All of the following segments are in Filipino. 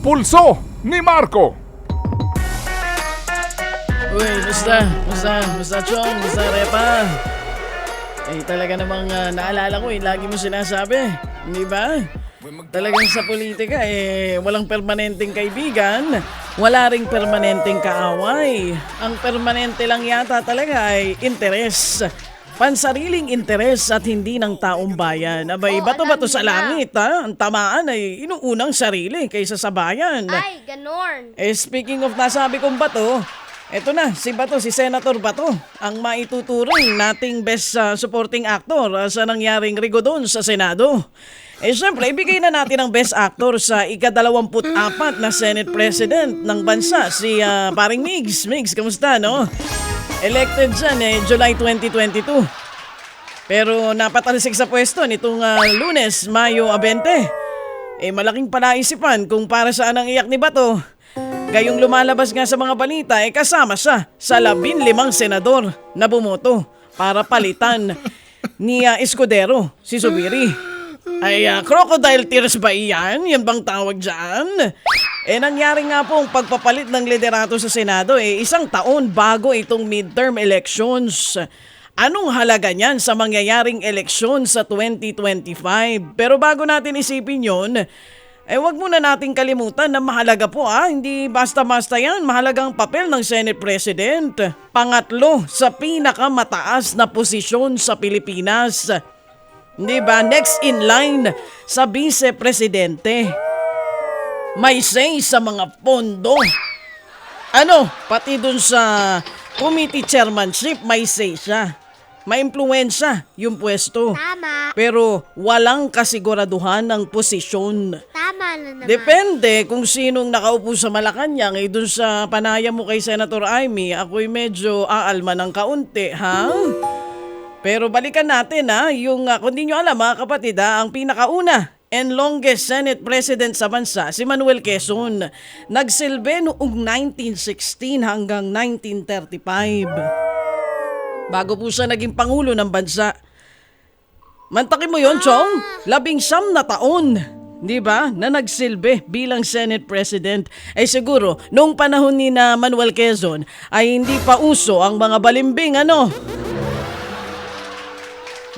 Pulso ni Marco. Uy, musta? Musta? Musta, Chong? Musta, Repa? Eh, talaga namang ah, naalala ko eh, lagi mo sinasabi. Di ba? Talagang sa politika eh, walang permanenteng kaibigan, wala ring permanenteng kaaway. Ang permanente lang yata talaga ay interes. Pansariling interes at hindi ng taong bayan. Abay, bato-bato sa langit ha. Ang tamaan ay inuunang sarili kaysa sa bayan. Ay, ganon. Eh, speaking of nasabi kong bato, eto na, si Bato, si Senator Bato, ang maituturing nating best uh, supporting actor uh, sa nangyaring rigodon sa Senado. Eh, syempre, ibigay na natin ang best actor sa ika-24 na Senate President ng bansa, si uh, paring Migs. Migs, kamusta, no? Elected dyan eh, July 2022. Pero napatalsik sa pwesto nitong ah, lunes, Mayo 20. Eh malaking palaisipan kung para saan ang iyak ni Bato. Gayong lumalabas nga sa mga balita, eh kasama siya sa labin limang senador na bumoto para palitan ni ah, Escudero, si Subiri. Ay, ah, crocodile tears ba iyan? Yan bang tawag dyan? Eh, nangyari nga po ang pagpapalit ng liderato sa Senado eh isang taon bago itong midterm elections. Anong halaga niyan sa mangyayaring eleksyon sa 2025? Pero bago natin isipin yon, eh wag muna nating kalimutan na mahalaga po ah, hindi basta-basta yan, mahalagang papel ng Senate President. Pangatlo sa pinakamataas na posisyon sa Pilipinas. Di ba? Next in line sa Vice Presidente. May say sa mga pondo. Ano, pati dun sa committee chairmanship, may say siya. May impluensya yung pwesto. Tama. Pero walang kasiguraduhan ng posisyon. Tama na naman. Depende kung sinong nakaupo sa Malacanang. Eh, dun sa panaya mo kay Senator Amy, ako'y medyo aalma ng kaunti, ha? Pero balikan natin ha, yung uh, kung di nyo alam mga kapatid ha, ang pinakauna and longest Senate President sa bansa, si Manuel Quezon. Nagsilbi noong 1916 hanggang 1935. Bago po siya naging Pangulo ng bansa. Mantakin mo yon Chong? Labing siyam na taon. Di ba? Na nagsilbi bilang Senate President. Ay siguro, noong panahon ni na Manuel Quezon ay hindi pa uso ang mga balimbing ano.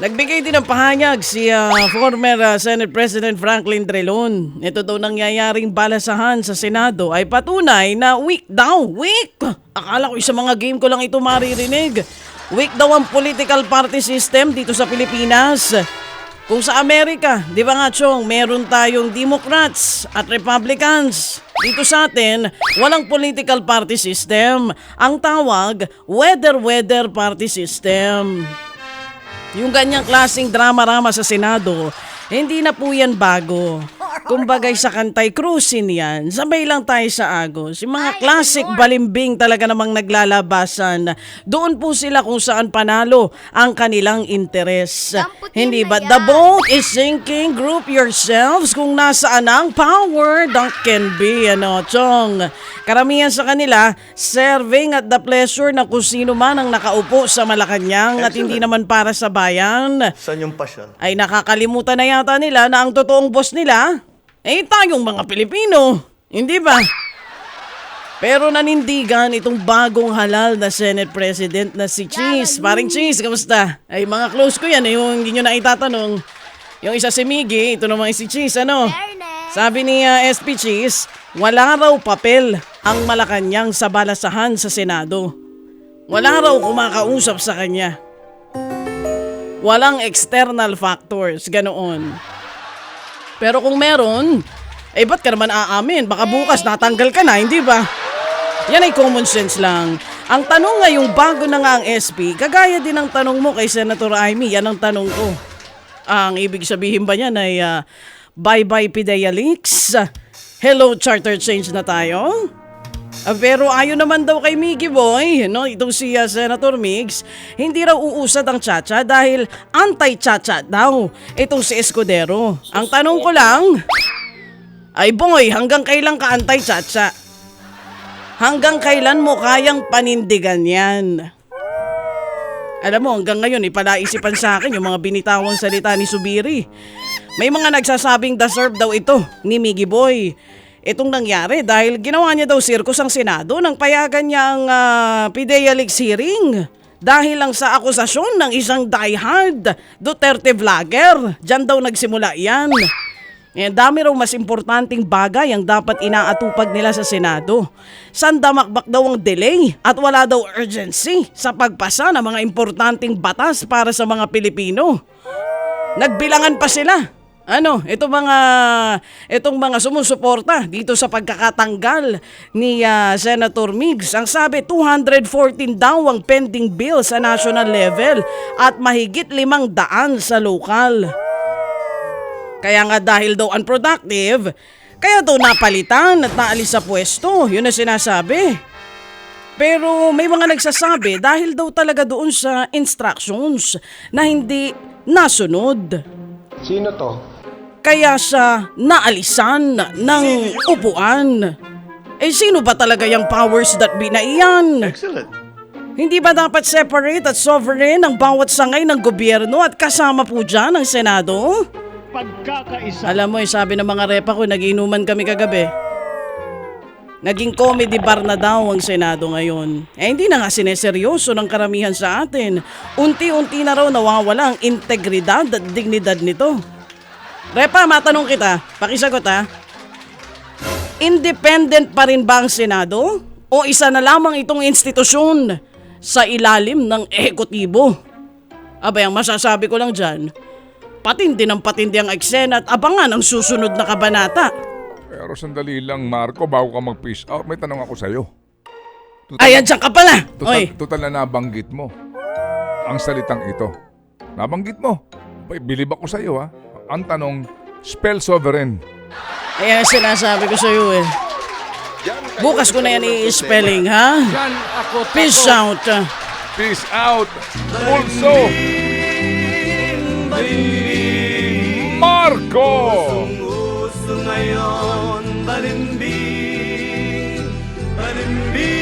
Nagbigay din ng pahayag si ah, former ah, Senate President Franklin Drilon. Ito daw nangyayaring balasahan sa Senado ay patunay na weak daw. Weak! Akala ko sa mga game ko lang ito maririnig. Weak daw ang political party system dito sa Pilipinas. Kung sa Amerika, di ba nga Chong, meron tayong Democrats at Republicans. Dito sa atin, walang political party system. Ang tawag, weather-weather party system. Yung ganyang klaseng drama-rama sa Senado, hindi na po yan bago. Kumbagay sa kantay cruising yan, sabay lang tayo sa agos. Yung mga Ay, classic Lord. balimbing talaga namang naglalabasan. Doon po sila kung saan panalo ang kanilang interes. Damputin Hindi ba? yan. The boat is sinking. Group yourselves kung nasaan ang power that can be. Ano, Chong. Karamihan sa kanila, serving at the pleasure na kung sino man ang nakaupo sa Malacanang at hindi naman para sa bayan Saan yung pasyon? ay nakakalimutan na yata nila na ang totoong boss nila, eh tayong mga Pilipino. Hindi ba? Pero nanindigan itong bagong halal na Senate President na si Cheese. Paring Cheese, kamusta? Ay mga close ko yan, eh, yung hindi nyo na itatanong. Yung isa si Miggy, ito naman si Cheese, ano? Sabi ni uh, SP Cheese, wala raw papel ang Malacanang sa balasahan sa Senado. Wala raw kumakausap sa kanya. Walang external factors, ganoon. Pero kung meron, eh ba't ka naman aamin? Baka bukas natanggal ka na, hindi ba? Yan ay common sense lang. Ang tanong ngayong bago na nga ang SP, kagaya din ng tanong mo kay Senator Amy, yan ang tanong ko. Ang ibig sabihin ba niyan ay ah, bye-bye Pidea Leaks? Hello Charter Change na tayo? Ah, pero ayon naman daw kay Miggy Boy, no, itong si ah, Senator Migs, hindi raw uusad ang Chacha dahil anti-Chacha daw itong si Escudero. Ang tanong ko lang, ay boy, hanggang kailan ka anti-Chacha? Hanggang kailan mo kayang panindigan yan? Alam mo, hanggang ngayon, ipalaisipan sa akin yung mga binitawang salita ni Subiri. May mga nagsasabing deserve daw ito ni Miggy Boy. Itong nangyari dahil ginawa niya daw sirkus ang Senado nang payagan niya ang uh, Pidea Leaks hearing dahil lang sa akusasyon ng isang diehard Duterte vlogger. Diyan daw nagsimula yan. Eh, dami raw mas importanteng bagay ang dapat inaatupag nila sa Senado. Sandamakbak daw ang delay at wala daw urgency sa pagpasa ng mga importanteng batas para sa mga Pilipino. Nagbilangan pa sila. Ano, ito mga itong mga sumusuporta dito sa pagkakatanggal ni ah, Senator Migs. Ang sabi 214 daw ang pending bill sa national level at mahigit limang daan sa lokal. Kaya nga dahil daw unproductive, kaya daw napalitan at naalis sa pwesto. Yun ang sinasabi. Pero may mga nagsasabi dahil daw talaga doon sa instructions na hindi nasunod. Sino to? Kaya siya naalisan ng upuan. Eh sino ba talaga yung powers that be na iyan? Excellent. Hindi ba dapat separate at sovereign ang bawat sangay ng gobyerno at kasama po dyan ang Senado? Pagkakaisa. Alam mo, eh, sabi ng mga repa ko, nagiinuman kami kagabi. Naging comedy bar na daw ang Senado ngayon. Eh hindi na nga sineseryoso ng karamihan sa atin. Unti-unti na raw nawawala ang integridad at dignidad nito. Repa, matanong kita. Pakisagot ha. Independent pa rin ba ang Senado? O isa na lamang itong institusyon sa ilalim ng ekotibo? Abay, ang masasabi ko lang dyan, patindi ng patindi ang eksena at abangan ang susunod na kabanata. Pero sandali lang, Marco, bago ka mag-peace out, may tanong ako sa'yo. Tutal, Ayan, dyan ka pala! tutal, Oy, tutal na nabanggit mo. Ang salitang ito. Nabanggit mo. Bilib ako sa'yo, ha? Ang tanong, spell sovereign. ayan ang sinasabi ko sa'yo eh. Bukas ko na yan i-spelling, ha? Yan ako, Peace out. Peace out. Also, Marco! Gusto ngayon balimbing, balimbing,